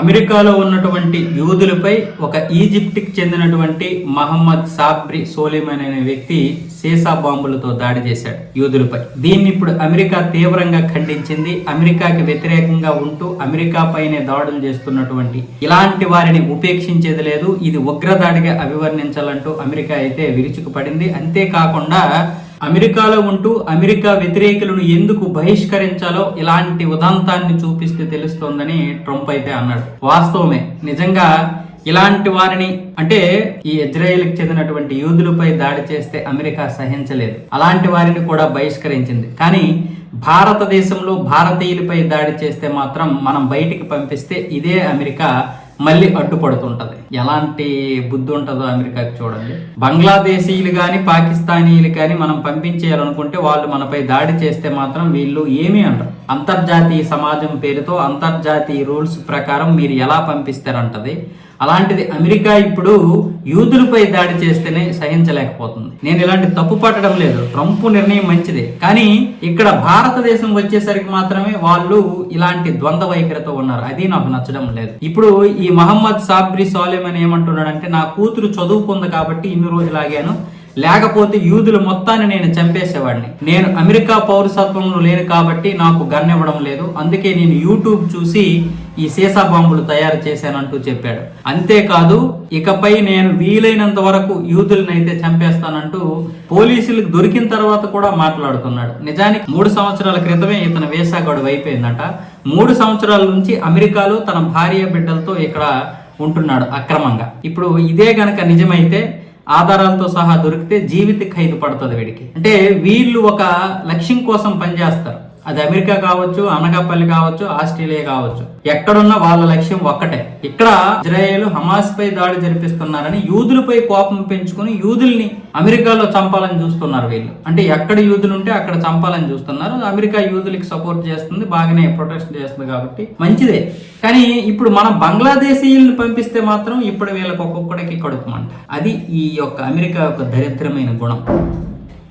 అమెరికాలో ఉన్నటువంటి యూదులపై ఒక ఈజిప్ట్కి చెందినటువంటి మహమ్మద్ సాబ్రి సోలిమన్ అనే వ్యక్తి సీసా బాంబులతో దాడి చేశాడు యూదులపై. దీన్ని ఇప్పుడు అమెరికా తీవ్రంగా ఖండించింది. అమెరికాకి వ్యతిరేకంగా ఉంటూ అమెరికా పైనే దాడులు చేస్తున్నటువంటి ఇలాంటి వారిని ఉపేక్షించేది లేదు. ఇది ఉగ్రదాడిగా అభివర్ణించాలంటూ అమెరికా అయితే విరుచుకుపడింది. అంతేకాకుండా అమెరికాలో ఉంటూ అమెరికా వ్యతిరేకులను ఎందుకు బహిష్కరించాలో ఇలాంటి ఉదంతాన్ని చూపిస్తే తెలుస్తోందని ట్రంప్ అయితే అన్నాడు. వాస్తవమే. నిజంగా ఇలాంటి వారిని అంటే ఈ ఇజ్రాయెల్కి చెందినటువంటి యూదులపై దాడి చేస్తే అమెరికా సహించలేదు. అలాంటి వారిని కూడా బహిష్కరించింది. కానీ భారతదేశంలో భారతీయులపై దాడి చేస్తే మాత్రం మనం బయటికి పంపిస్తే ఇదే అమెరికా మళ్ళీ అడ్డుపడుతుంటది. ఎలాంటి బుద్ధి ఉంటుందో అమెరికాకి చూడండి. బంగ్లాదేశీయులు కానీ పాకిస్తానీయులు కానీ మనం పంపించేయాలనుకుంటే వాళ్ళు మనపై దాడి చేస్తే మాత్రం వీళ్ళు ఏమీ అంటారు అంతర్జాతీయ సమాజం పేరుతో అంతర్జాతీయ రూల్స్ ప్రకారం మీరు ఎలా పంపిస్తారంటది. అలాంటిది అమెరికా ఇప్పుడు యూదులపై దాడి చేస్తేనే సహించలేకపోతుంది. నేను ఇలాంటి తప్పు పట్టడం లేదు. ట్రంప్ నిర్ణయం మంచిదే. కానీ ఇక్కడ భారతదేశం వచ్చేసరికి మాత్రమే వాళ్ళు ఇలాంటి ద్వంద్వ వైఖరితో ఉన్నారు. అది నాకు నచ్చడం లేదు. ఇప్పుడు ఈ మహమ్మద్ సాబ్రి సాలిమన్ ఏమంటున్నాడంటే నా కూతురు చదువుకుంది కాబట్టి ఇన్ని రోజులు ఆగాను. లేకపోతే యూదులు మొత్తాన్ని నేను చంపేసేవాడిని. నేను అమెరికా పౌరసత్వంలో లేను కాబట్టి నాకు గన్ ఇవ్వడం లేదు. అందుకే నేను యూట్యూబ్ చూసి ఈ సీసా బాంబులు తయారు చేశానంటూ చెప్పాడు. అంతేకాదు ఇకపై నేను వీలైనంత వరకు యూదులను అయితే చంపేస్తానంటూ పోలీసులకు దొరికిన తర్వాత కూడా మాట్లాడుతున్నాడు నిజానికి మూడు సంవత్సరాల క్రితమే ఇతను వేసా గడువు అయిపోయిందట. మూడు సంవత్సరాల నుంచి అమెరికాలో తన భార్య బిడ్డలతో ఇక్కడ ఉంటున్నాడు అక్రమంగా. ఇప్పుడు ఇదే గనక నిజమైతే ఆధారాలతో సహా దొరికితే జీవిత ఖైదు పడుతుంది వీడికి. అంటే వీళ్ళు ఒక లక్ష్యం కోసం పనిచేస్తారు. అది అమెరికా కావచ్చు అనకాపల్లి కావచ్చు ఆస్ట్రేలియా కావచ్చు. ఎక్కడున్న వాళ్ళ లక్ష్యం ఒక్కటే. ఇక్కడ ఇజ్రాయేల్ హమాస్ పై దాడి జరిపిస్తున్నారని యూదులపై కోపం పెంచుకుని యూదుల్ని అమెరికాలో చంపాలని చూస్తున్నారు వీళ్ళు. అంటే ఎక్కడ యూదులు ఉంటే అక్కడ చంపాలని చూస్తున్నారు. అమెరికా యూదులకి సపోర్ట్ చేస్తుంది బాగానే ప్రొటెక్ట్ చేస్తుంది కాబట్టి మంచిదే. కానీ ఇప్పుడు మనం బంగ్లాదేశీయుల్ని పంపిస్తే మాత్రం ఇప్పుడు వీళ్ళకి ఒక్కొక్కడికి కడుపుమంట అది ఈ యొక్క అమెరికా యొక్క దరిద్రమైన గుణం.